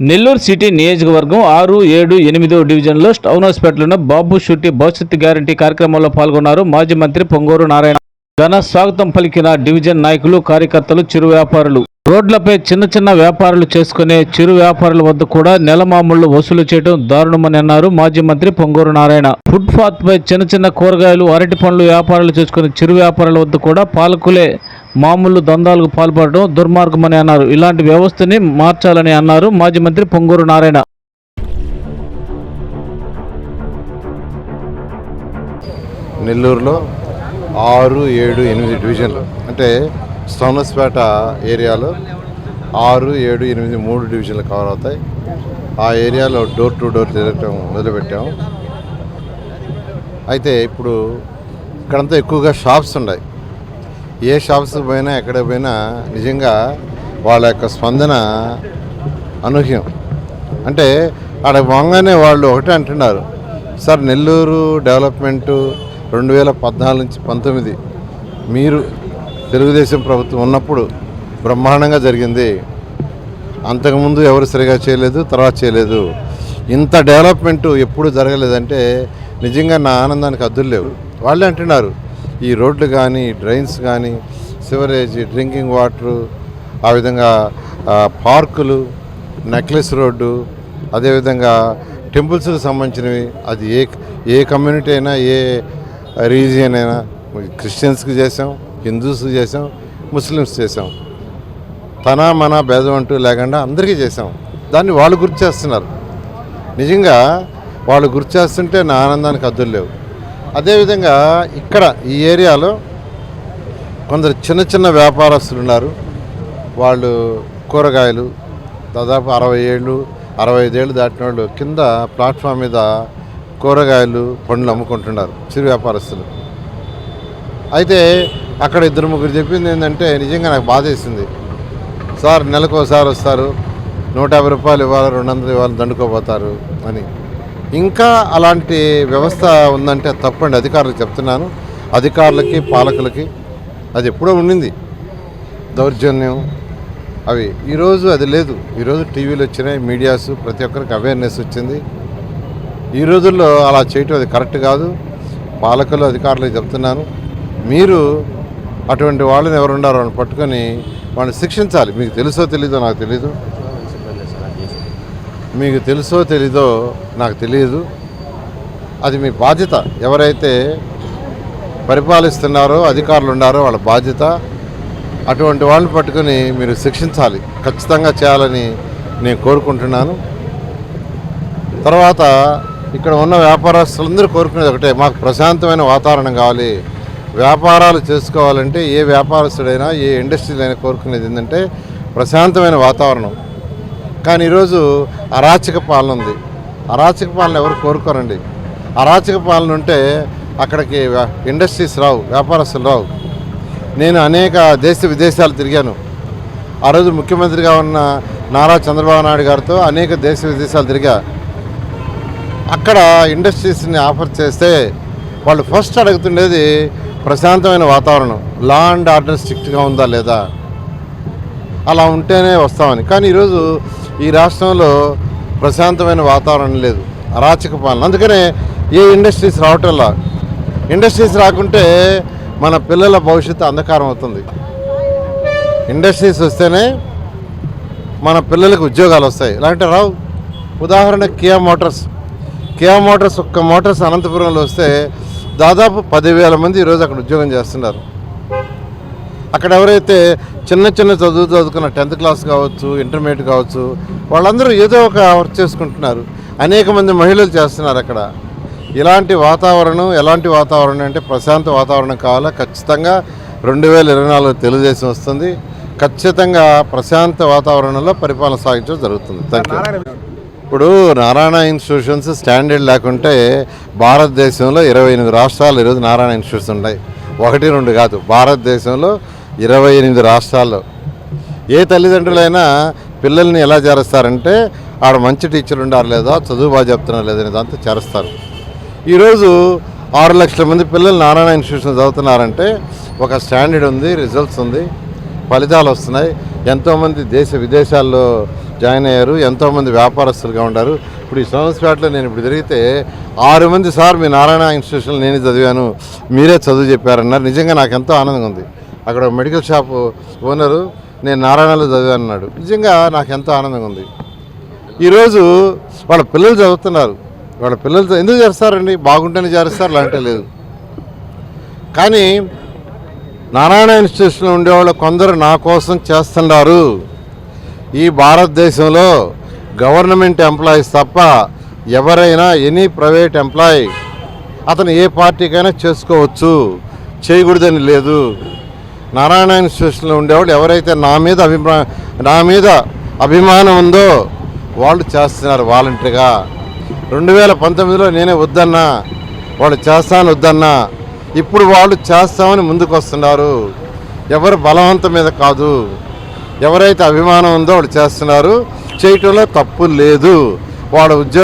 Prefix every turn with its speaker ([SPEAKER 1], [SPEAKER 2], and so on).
[SPEAKER 1] Nellore city నియోజకవర్గం ఆరు ఏడు ఎనిమిదో డివిజన్లో టౌన్ హాస్పిటల్లో బాబు షుట్టి భవిష్యత్తు గ్యారంటీ కార్యక్రమంలో పాల్గొన్నారు మాజీ మంత్రి పొంగూరు నారాయణ. ఘన స్వాగతం పలికిన డివిజన్ నాయకులు కార్యకర్తలు చిరు వ్యాపారులు. రోడ్లపై చిన్న చిన్న వ్యాపారాలు చేసుకునే చిరు వ్యాపారుల వద్ద కూడా నెల మామూళ్ళు వసూలు చేయడం దారుణమని అన్నారు మాజీ మంత్రి పొంగూరు నారాయణ. ఫుట్పాత్ పై చిన్న చిన్న కూరగాయలు అరటి పండ్లు వ్యాపారాలు చేసుకునే చిరు వ్యాపారుల వద్ద కూడా పాలకులే మామూలు దందాలకు పాల్పడడం దుర్మార్గమని అన్నారు. ఇలాంటి వ్యవస్థని మార్చాలని అన్నారు మాజీ మంత్రి పొంగూరు నారాయణ.
[SPEAKER 2] నెల్లూరులో ఆరు ఏడు ఎనిమిది డివిజన్లు. అంటే సోనస్పేట ఏరియాలో ఆరు ఏడు ఎనిమిది మూడు డివిజన్లు కవర్ అవుతాయి. ఆ ఏరియాలో డోర్ టు డోర్ తిరగటం మొదలుపెట్టాము అయితే ఇప్పుడు ఇక్కడంతా ఎక్కువగా షాప్స్ ఉన్నాయి. ఏ షాప్స్ పోయినా ఎక్కడ పోయినా నిజంగా వాళ్ళ యొక్క స్పందన అనూహ్యం. అంటే ఆడ బాగానే వాళ్ళు ఒకటే అంటున్నారు. సార్ నెల్లూరు డెవలప్మెంటు రెండు వేల పద్నాలుగు నుంచి పంతొమ్మిది మీరు తెలుగుదేశం ప్రభుత్వం ఉన్నప్పుడు బ్రహ్మాండంగా జరిగింది. అంతకుముందు ఎవరు సరిగా చేయలేదు తర్వాత చేయలేదు. ఇంత డెవలప్మెంట్ ఎప్పుడు జరగలేదంటే నిజంగా నా ఆనందానికి అద్దులు లేవు. వాళ్ళే అంటున్నారు. ఈ రోడ్లు కానీ డ్రైన్స్ కానీ సివరేజ్ డ్రింకింగ్ వాటరు ఆ విధంగా పార్కులు నెక్లెస్ రోడ్డు అదేవిధంగా టెంపుల్స్కి సంబంధించినవి. అది ఏ ఏ కమ్యూనిటీ అయినా ఏ రీజియన్ అయినా క్రిస్టియన్స్కి చేసాం హిందూస్కి చేసాం ముస్లిమ్స్ చేసాం. తన మన భేదం అంటూ లేకుండా అందరికీ చేసాం. దాన్ని వాళ్ళు గుర్తు చేస్తున్నారు. నిజంగా వాళ్ళు గుర్తు చేస్తుంటే నా ఆనందానికి అద్దులు లేవు. అదేవిధంగా ఇక్కడ ఈ ఏరియాలో కొందరు చిన్న చిన్న వ్యాపారస్తులు ఉన్నారు. వాళ్ళు కూరగాయలు దాదాపు అరవై ఏళ్ళు అరవై ఐదేళ్ళు దాటిన వాళ్ళు కింద ప్లాట్ఫామ్ మీద కూరగాయలు పండ్లు అమ్ముకుంటున్నారు చిరు వ్యాపారస్తులు. అయితే అక్కడ ఇద్దరు ముగ్గురు చెప్పింది ఏంటంటే నిజంగా నాకు బాధేసింది సార్ నెలకు ఒకసారి వస్తారు. నూట యాభై రూపాయలు ఇవ్వాలి రెండు వందలు ఇవ్వాలి దండుకోపోతారు అని. ఇంకా అలాంటి వ్యవస్థ ఉందంటే తప్పండి. అధికారులకు చెప్తున్నాను. అధికారులకి పాలకులకి అది ఎప్పుడో ఉండింది. దౌర్జన్యం అవి. ఈరోజు అది లేదు. ఈరోజు టీవీలు వచ్చినాయి మీడియాస్ ప్రతి ఒక్కరికి అవేర్నెస్ వచ్చింది. ఈ రోజుల్లో అలా చేయటం అది కరెక్ట్ కాదు. పాలకులు అధికారులకు చెప్తున్నాను. మీరు అటువంటి వాళ్ళని ఎవరున్నారో పట్టుకొని వాళ్ళని శిక్షించాలి. మీకు తెలుసో తెలీదో నాకు తెలీదు. మీకు తెలుసో తెలీదో నాకు తెలియదు. అది మీ బాధ్యత. ఎవరైతే పరిపాలిస్తున్నారో అధికారులు ఉన్నారో వాళ్ళ బాధ్యత. అటువంటి వాళ్ళని పట్టుకొని మీరు శిక్షించాలి. ఖచ్చితంగా చేయాలని నేను కోరుకుంటున్నాను. తర్వాత ఇక్కడ ఉన్న వ్యాపారస్తులందరూ కోరుకునేది ఒకటే మాకు ప్రశాంతమైన వాతావరణం కావాలి. వ్యాపారాలు చేసుకోవాలంటే ఏ వ్యాపారస్తుడైనా ఏ ఇండస్ట్రీలైనా కోరుకునేది ఏంటంటే ప్రశాంతమైన వాతావరణం. కానీ ఈరోజు అరాచక పాలన ఉంది. అరాచక పాలన ఎవరు కోరుకోరండి? అరాచక పాలన ఉంటే అక్కడికి ఇండస్ట్రీస్ రావు వ్యాపారస్తులు రావు. నేను అనేక దేశ విదేశాలు తిరిగాను. ఆ రోజు ముఖ్యమంత్రిగా ఉన్న నారా చంద్రబాబు నాయుడు గారితో అనేక దేశ విదేశాలు తిరిగా. అక్కడ ఇండస్ట్రీస్ని ఆఫర్ చేస్తే వాళ్ళు ఫస్ట్ అడుగుతుండేది ప్రశాంతమైన వాతావరణం. లా అండ్ ఆర్డర్ స్ట్రిక్ట్గా ఉందా లేదా? అలా ఉంటేనే వస్తామని. కానీ ఈరోజు ఈ రాష్ట్రంలో ప్రశాంతమైన వాతావరణం లేదు. అరాచక పాలన. అందుకనే ఏ ఇండస్ట్రీస్ రావటంలా ఇండస్ట్రీస్ రాకుంటే మన పిల్లల భవిష్యత్తు అంధకారం అవుతుంది. ఇండస్ట్రీస్ వస్తేనే మన పిల్లలకు ఉద్యోగాలు వస్తాయి. ఇలాంటి రావు. ఉదాహరణ కియా మోటార్స్. కియా మోటార్స్ ఒక్క మోటార్స్ అనంతపురంలో వస్తే దాదాపు పదివేల మంది ఈరోజు అక్కడ ఉద్యోగం చేస్తున్నారు. అక్కడ ఎవరైతే చిన్న చిన్న చదువు చదువుకున్న టెన్త్ క్లాస్ కావచ్చు ఇంటర్మీడియట్ కావచ్చు వాళ్ళందరూ ఏదో ఒక వర్క్ చేసుకుంటున్నారు. అనేక మంది మహిళలు చేస్తున్నారు అక్కడ. ఇలాంటి వాతావరణం ఎలాంటి వాతావరణం అంటే ప్రశాంత వాతావరణం కావాలా? ఖచ్చితంగా రెండు వేల ఇరవై నాలుగు తెలుగుదేశం వస్తుంది. ఖచ్చితంగా ప్రశాంత వాతావరణంలో పరిపాలన సాగించడం జరుగుతుంది. థ్యాంక్ యూ ఇప్పుడు నారాయణ ఇన్స్టిట్యూషన్స్ స్టాండర్డ్ లేకుంటే భారతదేశంలో ఇరవై ఎనిమిది రాష్ట్రాలు ఈరోజు నారాయణ ఇన్స్టిట్యూట్స్ ఉన్నాయి. ఒకటి రెండు కాదు. భారతదేశంలో ఇరవై ఎనిమిది రాష్ట్రాల్లో. ఏ తల్లిదండ్రులైనా పిల్లల్ని ఎలా చేరుస్తారంటే ఆడ మంచి టీచర్ ఉండారు లేదా చదువు బాగా చెప్తున్నారు లేదని దాంతో చేరుస్తారు. ఈరోజు ఆరు లక్షల మంది పిల్లలు నారాయణ ఇన్స్టిట్యూషన్ చదువుతున్నారంటే ఒక స్టాండర్డ్ ఉంది రిజల్ట్స్ ఉంది ఫలితాలు వస్తున్నాయి. ఎంతోమంది దేశ విదేశాల్లో జాయిన్ అయ్యారు ఎంతోమంది వ్యాపారస్తులుగా ఉన్నారు. ఇప్పుడు ఈ సోమస్పేటలో నేను ఇప్పుడు తిరిగితే ఆరు మంది సార్ మీ నారాయణ ఇన్స్టిట్యూషన్లో నేను చదివాను మీరే చదువు చెప్పారన్నారు. నిజంగా నాకు ఎంతో ఆనందంగా ఉంది. అక్కడ మెడికల్ షాప్ ఓనరు నేను నారాయణలో చదివాను అన్నాడు. నిజంగా నాకు ఎంతో ఆనందంగా ఉంది. ఈరోజు వాళ్ళ పిల్లలు చదువుతున్నారు. వాళ్ళ పిల్లలు ఎందుకు చేస్తారండి బాగుంటేనే చేస్తారు లాంటి లేదు. కానీ నారాయణ ఇన్స్టిట్యూషన్లో ఉండేవాళ్ళు కొందరు నా కోసం చేస్తున్నారు. ఈ భారతదేశంలో గవర్నమెంట్ ఎంప్లాయీస్ తప్ప ఎవరైనా ఎనీ ప్రైవేట్ ఎంప్లాయీ అతను ఏ పార్టీకైనా చేసుకోవచ్చు. చేయకూడదని లేదు. నారాయణ ఇన్స్టిట్యూషన్లో ఉండేవాళ్ళు. ఎవరైతే నా మీద అభిమా నా మీద అభిమానం ఉందో వాళ్ళు చేస్తున్నారు వాలంటరీగా. రెండు వేల పంతొమ్మిదిలో నేనే వద్దన్నా వాళ్ళు చేస్తాను వద్దన్నా ఇప్పుడు వాళ్ళు చేస్తామని ముందుకు వస్తున్నారు ఎవరు బలవంతం మీద కాదు. ఎవరైతే అభిమానం ఉందో వాళ్ళు చేస్తున్నారు. చేయటంలో తప్పు లేదు. వాళ్ళ ఉద్యోగం